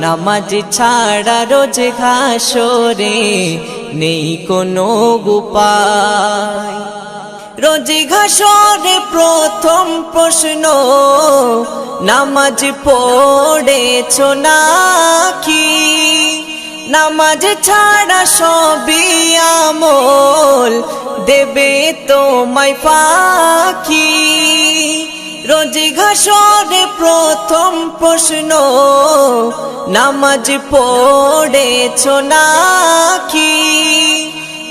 নামাজ ছাড়া রোজ ঘাসরে নেই কোনো গুপায় রোজ ঘাসরে প্রথম প্রশ্ন, নামাজ পড়েছ নাকি? নামাজ ছাড়া সবই আমল দেবে তোমায় ফাঁকি। রোজ ঘাসরে প্রথম প্রশ্ন, নামাজ পড়েছ নাকি?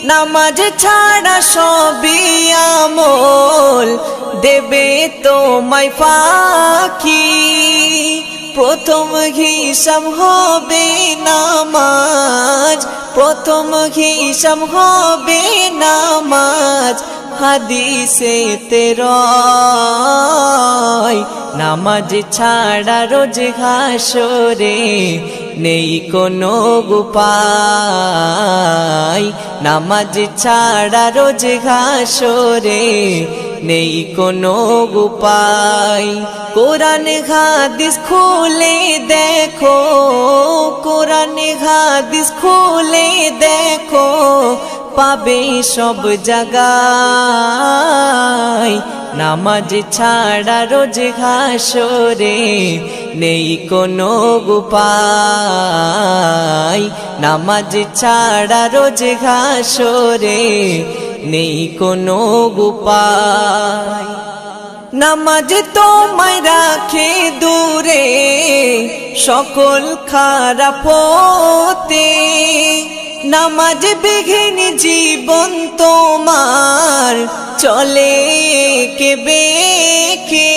নামাজ ছাড়া সবই আমল, দেবে তোমায় ফাঁকি। প্রথম হিসাব হবে নামাজ, প্রথম হিসাব হবে নামাজ হাদিসে তেরয়, নামাজ ছাড়া রোজ ঘাসরে নেই কোনো গুপায় নামাজ ছাড়া রোজ ঘাসরে নেই কোনো গুপায় কোরআন হাদিস খুলে দেখো, কোরআন হাদিস খুলে দেখো পাবে সব জায়গায় নামাজ ছাড়া রোজ ঘাসরে নেই কোনো গুপায় নামাজ ছাড়া রোজ ঘাসরে নেই কোনো গুপায় নামাজ তোমায় রাখে দূরে, সকল খারাপ হতে নামাজ বিঘিন জীবন তোমার চলে কে বেকে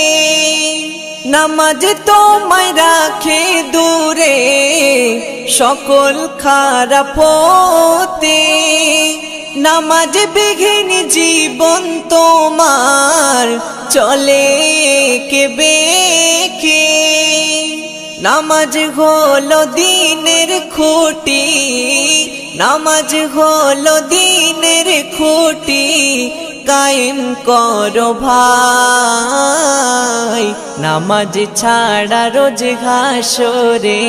নামাজ তোমায় রাখে দূরে সকল খারাপ হতে নামাজ বিঘিন জীবন তোমার চলে কে বেকে নামাজ হলো দিনের খুঁটি নামাজ হলো দিনের খুঁটি, কায়েম করো ভাই। নামাজ ছাড়া রোজ ঘাসরে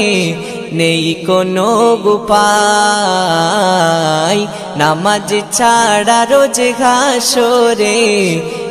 নেই কোনো গুপায় নামাজ ছাড়া রোজ ঘাসরে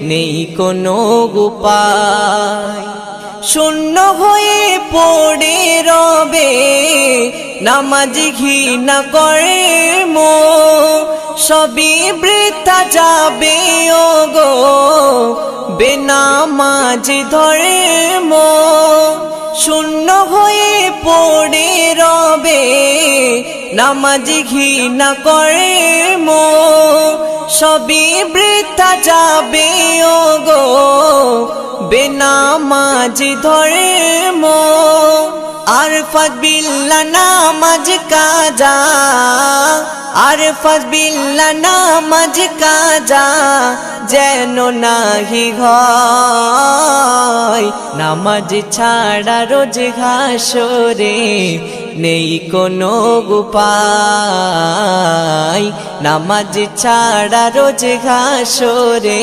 নেই কোনো উপায়। শূন্য হয়ে পড়ে রবে, নামাজ ঘৃণা করে মো। সবই বৃথা যাবে ও গো বেনামাজ ধরে মো। শূন্য হয়ে পড়ে রবে, নামাজ ঘৃণা করে মো, সবই বৃথা যাবে ও গো বেনামাজ ধরে মো আর ফজবিল্লা নামাজ কাজা আর ফজবিল্লা নামাজ কাজা যেন নাহি ঘয় নামাজ ছাড়া রোজ ঘাসরে নেই কোনো উপায়। নামাজ ছাড়া রোজ ঘাসরে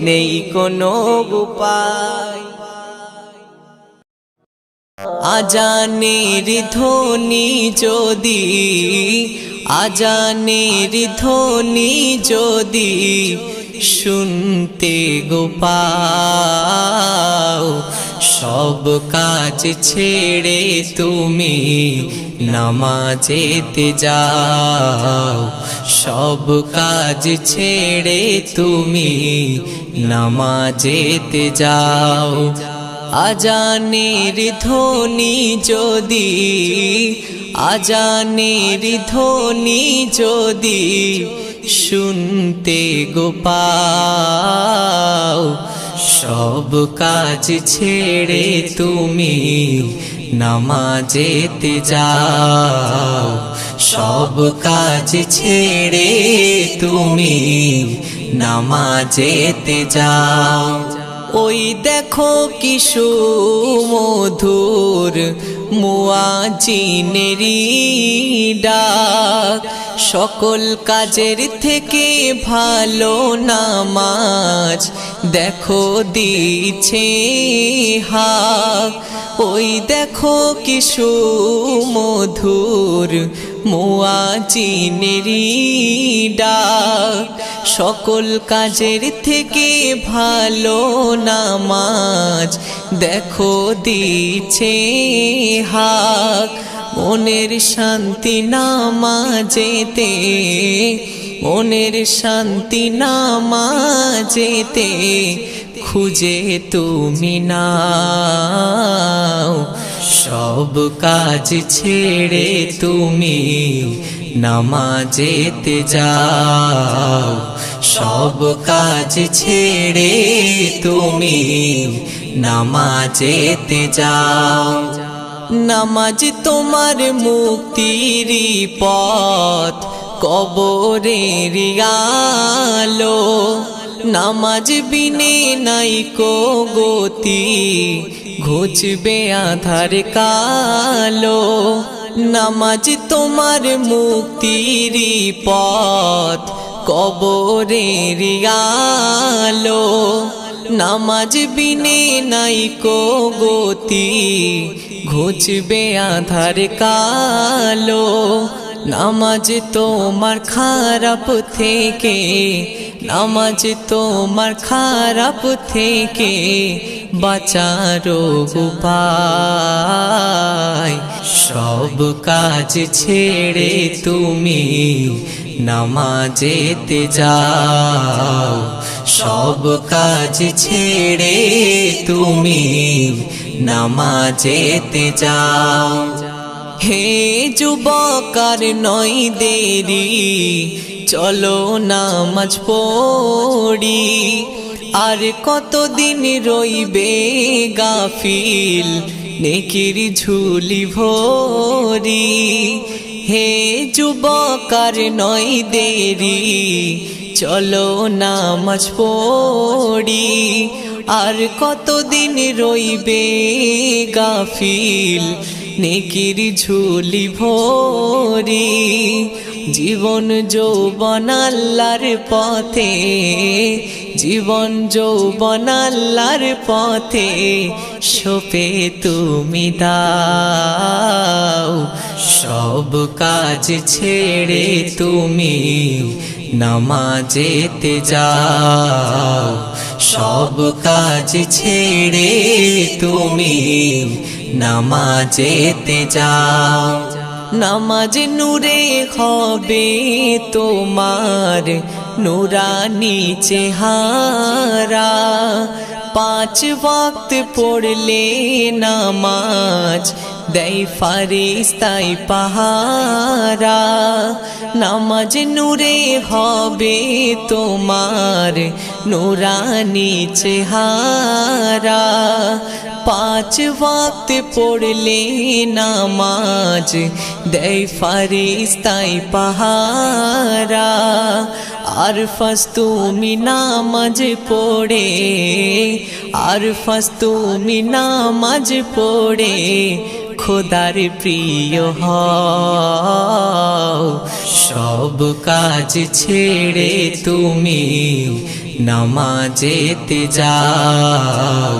নেই কোনো উপায়। আজানের ধ্বনি যদি, আজানের ধ্বনি যদি শুনতে গোপাও সব কাজ ছেড়ে তুমি নামাজেতে যাও, সব কাজ ছেড়ে তুমি নামাজেতে যাও। আজানের ধ্বনি যদি, আজানের ধ্বনি যদি শুনতে গোপাও সব কাজ ছেড়ে তুমি নামাজেতে যাও, সব কাজ ছেড়ে তুমি নামাজেতে যাও। ওই দেখো কিশু মধুর মুয়াজিনেরি ডাক। সকল কাজের থেকে ভালো নামাজ দেখো দিছে হাক। ওই দেখো কিশু মধুর মুয়াজিনেরি ডাক। সকল কাজের থেকে ভালো নামাজ দেখো দিছে হাক। মনের শান্তি নামাজেতে, মনের শান্তি নামাজেতে খুঁজে তুমি নাও, সব কাজ ছেড়ে তুমি নামাজেতে যাও সব কাজ ছেড়ে তুমি নামাজেতে যাও নামাজ তোমার মুক্তির পথ, কবরের আলো। নামাজ বিনে নাই কো গতি, ঘুচবে আধার কালো। নামাজ তোমার মুক্তির পথ, কবরের আলো। নামাজ বিনে নাই কো গতি, ঘুচবে আধার কালো। নামাজ তোমার খারাপ থেকে, নামাজ তোমার খারাপ থেকে বাঁচারো উপায়। সব কাজ ছেড়ে তুমি নামাজেতে যাও। সব কাজ ছেড়ে তুমি নামাজেতে যাও। হে যুবকার, নয় দেরি, চলো নামাজ পড়ি। আর কতদিন রইবে গাফিল, নেকির ঝুলি ভরি। হে যুবকার, নয় দেরি, চলো নামাজ পড়ি। আর কতদিন রইবে গাফিল নেকির ঝুলি ভরি, জীবন যৌবন আল্লাহর পথে, জীবন যৌবন আল্লাহর পথে সোপে তুমি দাও, সব কাজ ছেড়ে তুমি নামাজেতে যাও, সব কাজ ছেড়ে তুমি নামাজেতে যাও। নামাজ নূরে হবে তোমার, নুরানি চেহারা। পাঁচ ওয়াক্ত পড়লে নামাজ দেয় ফারিস্তাই পাহারা। নামাজ নূরে হবে তোমার, নুরানি চেহারা। পাঁচ ওয়াক্ত পড়লে নামাজ দেয় ফারিস্তাই পাহারা। আর ফাস তুমি নামাজ পড়ে, আর ফাস তুমি নামাজ পড়ে, খোদার প্রিয় হও। সব কাজ ছেড়ে তুমি নামাজেতে যাও।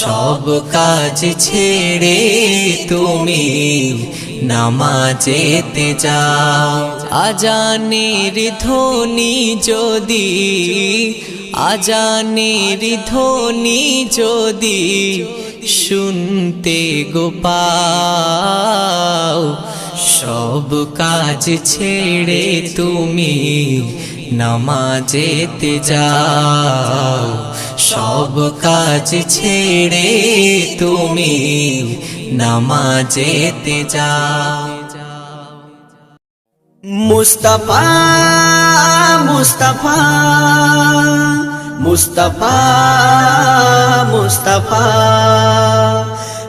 সব কাজ ছেড়ে তুমি নামাজেতে যাও। আজানের ধ্বনি যদি, আজানের ধ্বনি যদি শুনতে গোপাও সব কাজ ছেড়ে তুমি নামাজেতে যাও। সব কাজ ছেড়ে তুমি নামাজেতে যাও। মুস্তাফা মুস্তাফা মুস্তাফা মুস্তাফা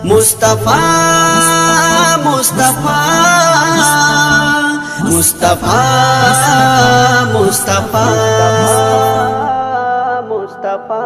মুস্তাফা মুস্তাফা মুস্তাফা মুস্তাফা। pa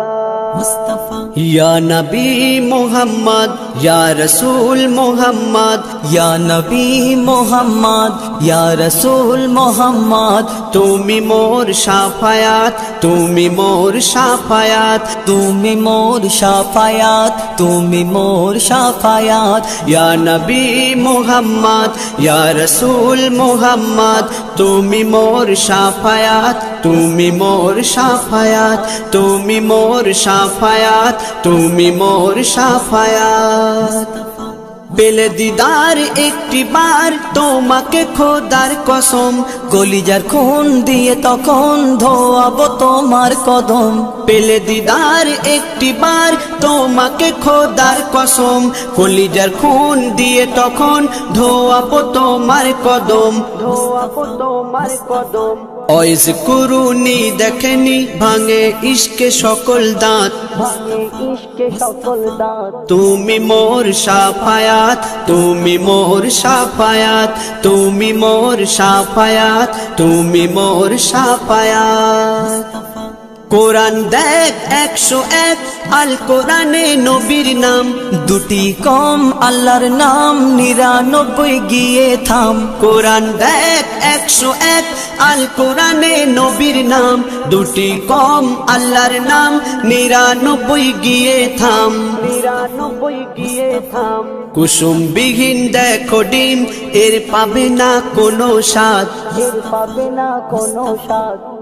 মুস্তাফা ইয়া নবী মোহাম্মদ ইয়া রসুল মোহাম্মদ ইয়া নবী মোহাম্মদ ইয়া রসুল মোহাম্মদ তুমি মোর সাফায়াত তুমি মোর সাফায়াত তুমি মোর সাফায়াত তুমি মোর সাফায়াত ইয়া নবী মোহাম্মদ ইয়া রসুল মোহাম্মদ তুমি মোর সাফায়াত তুমি মোর সাফায়াত তুমি মোর সাফায়াত, তুমি মোর সাফায়াত। পেলে দিদার একটি বার, তোমাকে খোদার কসম কলিজার খুন দিয়ে তখন ধোয়াবো তোমার কদম। পেলে দিদার একটি বার, তোমাকে খোদার কসম কলিজার খুন দিয়ে তখন ধোয়াবো তোমার কদম। ধোয়াবো তোমার কদম। অয়েস কুরুনি দেখেনি ভাঙে ইশকে সকল দাঁত। তুমি মোর সাফায়াত তুমি মোর সাফায়াত তুমি মোর সাফায়াত তুমি মোর সাফায়াত। কোরআন দেখ একশো এক, আল কোরআনে নবীর নাম। দুটি কম আল্লাহর নাম, নিরানব্বই গিয়ে থাম। কোরআন দেখ একশো এক, আল কোরআনে নবীর নাম। দুটি কম আল্লাহর নাম, নিরানব্বই গিয়ে থাম। নিরানব্বই গিয়ে থাম। কুসুম বিহীন দেখো ডিম এর পাবে না কোনো স্বাদ।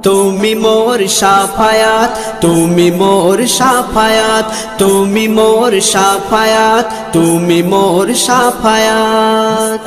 তুমি মোর সাফায়াত, তুমি মোর সাফায়াত, তুমি মোর সাফায়াত, তুমি মোর সাফায়াত।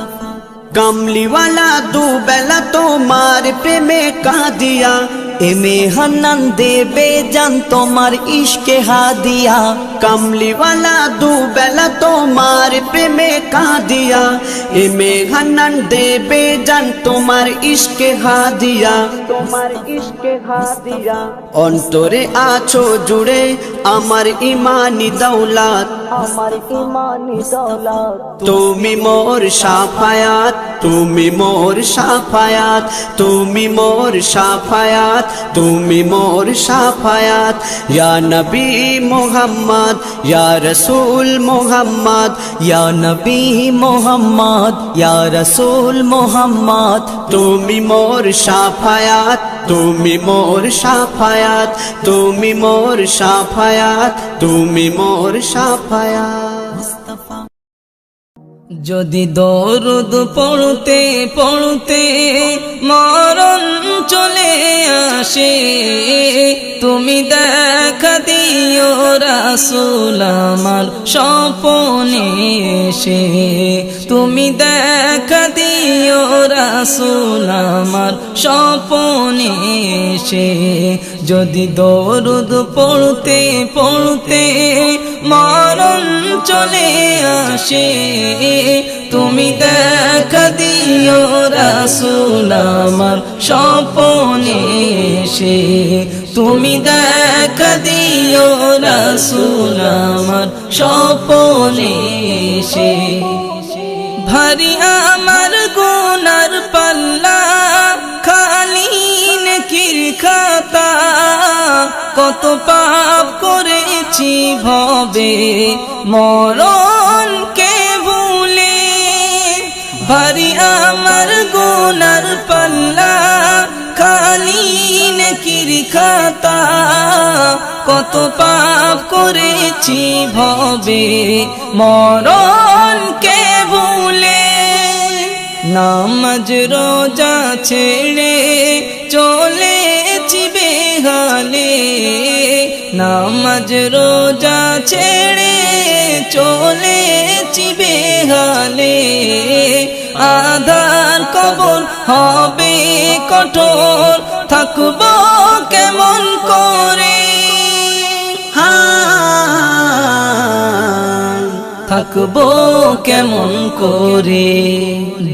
কামলিওয়ালা দুবেলা তোমার প্রেমে কাঁদিয়া এমে হান্নান দেবে জান তোমার ইশকে হাদিয়া। কামলিওয়ালা দু বেলা তোমার প্রেমে কাঁদিয়া। এমে হান্নান দেবে জান তোমার ইশকে হাদিয়া। তোমার ইশকে হাদিয়া। অন্তরে আছো জুড়ে আমার ইমানি দৌলাত আমার ইমানি দৌলাত। তুমি মোর সাফায়াত, তুমি মোর সাফায়াত, তুমি মোর সাফায়াত, তুমি মোর সাফায়াত। ইয়া নবী মোহাম্মদ, ইয়া রসুল মোহাম্মদ, ইয়া নবী মোহাম্মদ, ইয়া রসুল মোহাম্মদ। তুমি মোর সাফায়াত তুমি মোর সাফায়াত, তুমি মোর সাফায়াত, তুমি মোর সাফায়াত। যদি দরুদ পড়তে পড়তে মরণ চলে আসে, তুমি দেখা দিও রাসুল আমার স্বপনে এসে। তুমি দেখা দিও রাসুল আমার স্বপনে এসে, যদি দরুদ পড়তে পড়তে মরণ চলে আসে, তুমি দেখা দিও রাসুল আমার স্বপনে এসে, তুমি দেখা দিও রাসুল আমার স্বপনে এসে। ভারী আমার কত পাপ করেছি ভবে মরণ কে ভুলে। ভারী আমার গুনার পাল্লা, খালি নেকির খাতা। কত পাপ করেছি ভবে মরণ কে ভুলে। নামাজ রোজা ছেড়ে চলেছি বেহালে নামাজ রোজা ছেড়ে চলে চিবে বেহালে। আধার কবর হবে কঠোর থাকব কেমন করে? থাকব কেমন করে?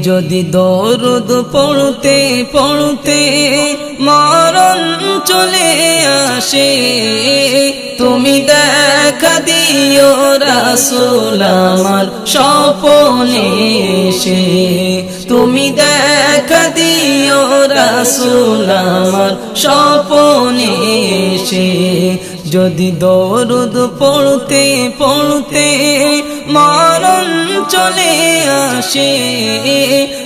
যদি দরদ পড়তে পড়তে মরণ চলে আসে, তুমি দেখা দিও রাসুল স্বপনে এসে। তুমি দেখা দিও রাসুল স্বপনে এসে। যদি দরুদ পড়তে পড়তে মরণ চলে আসে।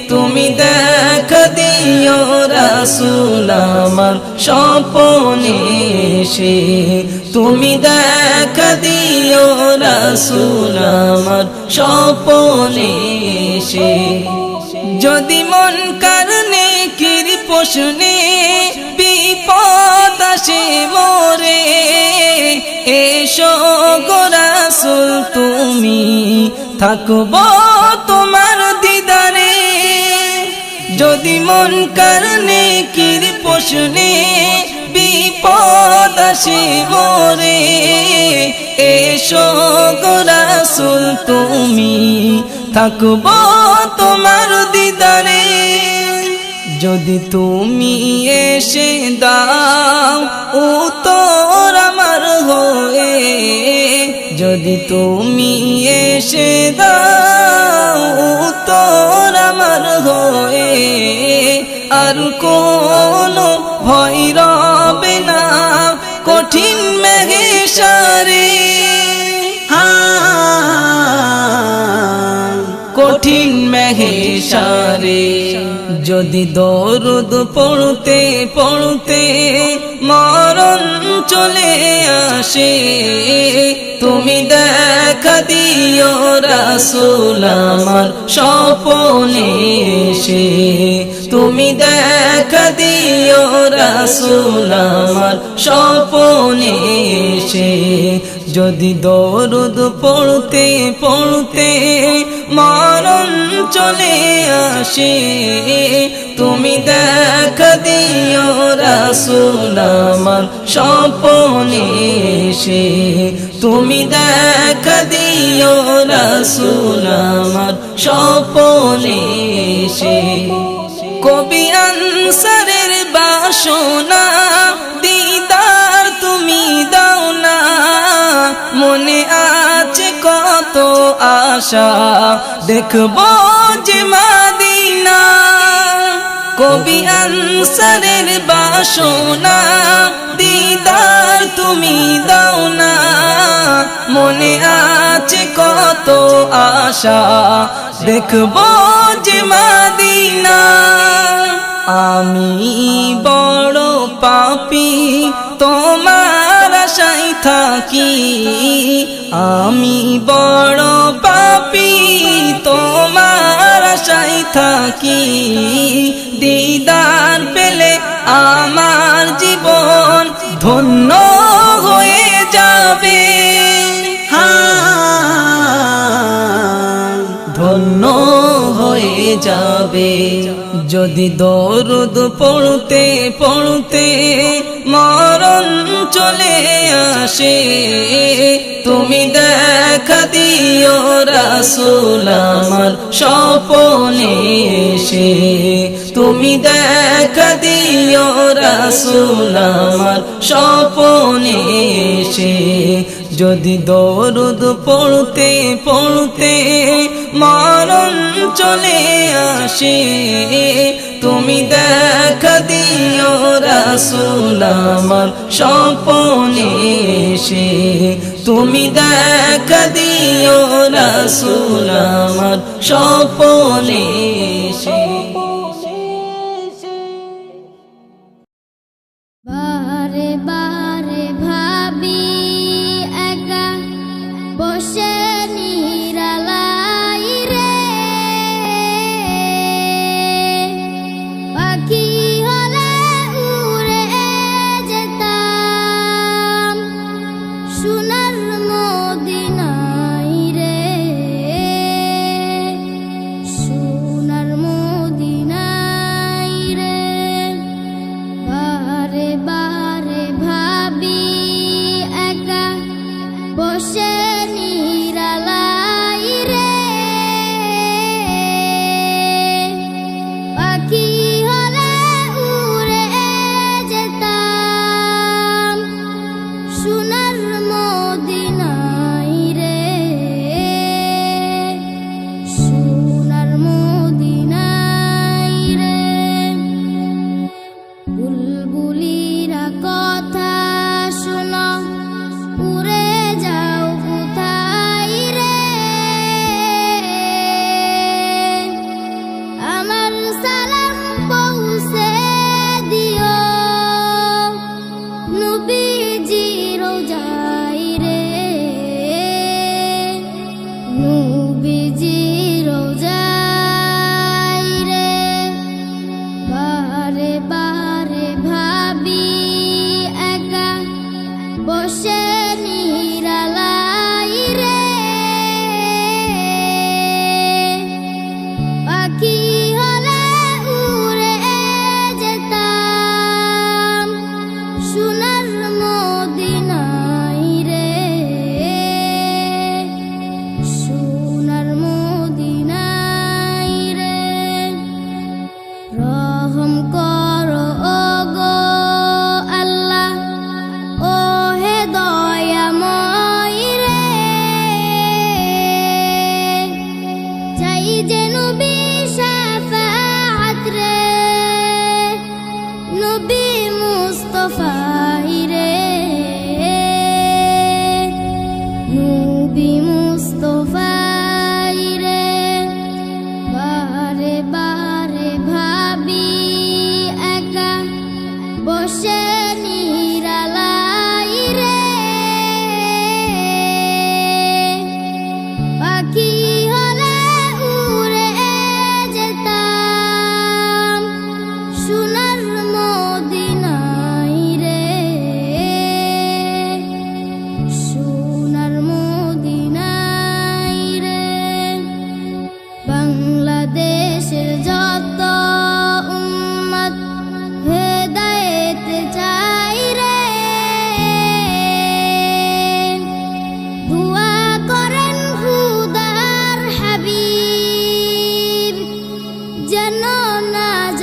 তুমি দেখা দিও রাসুল আমার স্বপনে এসে। তুমি দেখা দিও রাসুল আমার স্বপনে এসে। যদি মন কারণে কির পোষণে বিপদ আসে মোরে এসো গোরাসুল তুমি থাকব তোমার দিদারে। যদি মন কারণে কির পোষণে বিপদ আসে মোরে, এসো গোরাসুল তুমি থাকব তোমার দিদারে। যদি তুমি এসে দাও উত্তর আমার হয়ে। যদি তুমি এসে দাও উত্তর আমার হয়ে। আর কোনো ভয় রবে না, কঠিন মেঘেশারে কঠিন মেঘেশারে যদি দরদ পড়তে পড়তে মরণ চলে আসে, তুমি দেখা দিও রাসুল আমার স্বপনে এসে। তুমি দেখা দিও রাসুল আমার স্বপনে এসে। যদি দরুদ পড়তে পড়তে মরণ চলে আসে, তুমি দেখা দিও রাসুল আমার স্বপনে এসে। তুমি দেখা দিও রাসুল আমার স্বপনে এসে। কবি আনসারের বাসনা, দিদার তুমি দাও না। মনে আছে কত আশা, দেখব যে মাদিনা। কবি আনসারের বাসনা, দিদার তুমি দাও না। মনে আছে কত আশা দেখব যে মাদিনা। আমি বড় পাপি, তোমার আশাই থাকি। আমি বড় পাপি, তোমার আশাই থাকি। দিদার পেলে আমার জীবন ধন্য যাবে। যদি দরদ পড়তে পড়তে মরণ চলে আসে, তুমি দেখা দিও রাসুল আমার স্বপনে এসে। তুমি দেখা দিও রাসুল আমার স্বপনে এসে। যদি দরদ পড়তে পড়তে মরণ চলে আসে তুমি দেখা দিও রাসুল স্বপনে সে তুমি দেখা দিও রাসুল স্বপনে সে বারে বারে ভাবি একা বসে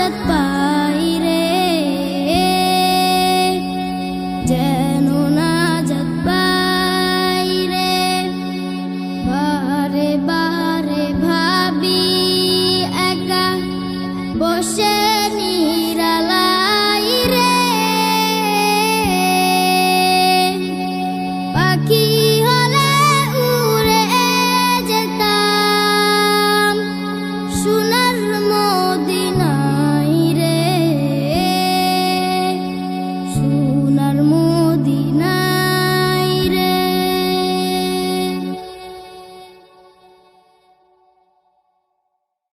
at pa